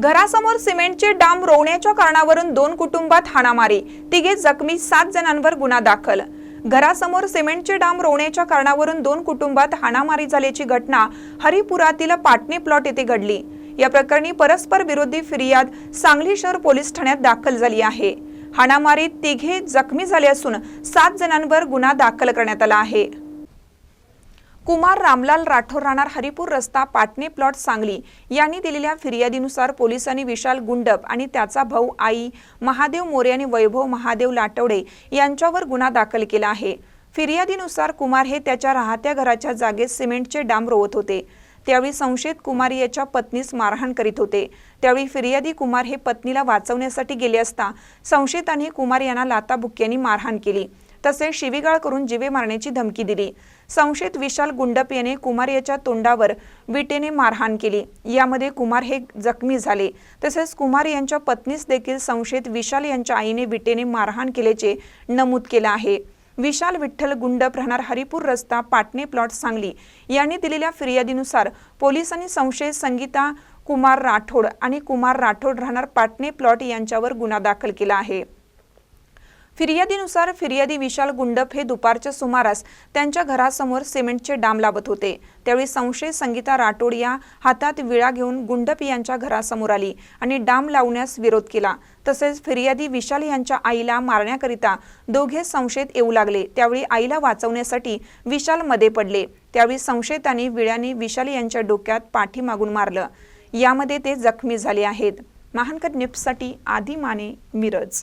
घरासमोर सिमेंटचे डाम रोवण्याच्या कारणावरून दोन कुटुंबात हाणामारी. तिघे जखमी सात जणांवर गुन्हा दाखल. घरासमोर सिमेंटचे डाम रोवण्याच्या कारणावरून दोन कुटुंबात हाणामारी झाल्याची घटना हरिपुरातील पाटणे प्लॉट येथे घडली. या प्रकरणी परस्पर विरोधी फिर्याद सांगली शहर पोलीस ठाण्यात दाखल झाली आहे. हाणामारीत तिघे जखमी झाले असून सात जणांवर गुन्हा दाखल करण्यात आला आहे. कुमार रामलाल राठोड राहणार हरिपूर रस्ता पाटणे प्लॉट सांगली. यांनी दिलेल्या फिर्यादीनुसार पोलिसांनी विशाल गुंडप आणि त्याचा भाऊ आई महादेव मोरे आणि वैभव महादेव लाटवडे यांच्यावर गुन्हा दाखल केला आहे. फिर्यादीनुसार कुमार हे त्याच्या राहत्या घराच्या जागेत सिमेंटचे डांब रोवत होते. त्यावेळी संशयित कुमार याच्या पत्नीस मारहाण करीत होते. त्यावेळी फिर्यादी कुमार हे पत्नीला वाचवण्यासाठी गेले असता संशयितांनी कुमार यांना लाताबुक्क्यांनी मारहाण केली. तसेच शिवीगाळ करून जीवे मारण्याची धमकी दिली. संशयित विशाल गुंडप याने कुमार याच्या तोंडावर विटेने मारहाण केली. यामध्ये कुमार हे जखमी झाले. तसेच कुमार यांच्या पत्नीस देखील संशयित विशाल यांच्या आईने विटेने मारहाण केल्याचे नमूद केलं आहे. विशाल विठ्ठल गुंडप राहणार हरिपूर रस्ता पाटणे प्लॉट सांगली. यांनी दिलेल्या फिर्यादीनुसार पोलिसांनी संशयित संगीता कुमार राठोड आणि कुमार राठोड राहणार पाटणे प्लॉट यांच्यावर गुन्हा दाखल केला आहे. फिर्यादीनुसार फिर्यादी विशाल गुंडप हे दुपारच्या सुमारास त्यांच्या घरासमोर सिमेंटचे डाम लावत होते. त्यावेळी संशयित संगीता राठोड या हातात विळा घेऊन गुंडप यांच्या घरासमोर आली आणि डाम लावण्यास विरोध केला. तसेच फिर्यादी विशाल यांच्या आईला मारण्याकरिता दोघे संशयित येऊ लागले. त्यावेळी आईला वाचवण्यासाठी विशाल मध्ये पडले. त्यावेळी संशयितांनी विळ्याने विशाल यांच्या डोक्यात पाठीमागून मारलं. यामध्ये ते जखमी झाले आहेत. महानकर निप्ससाठी आदी माने मिरज.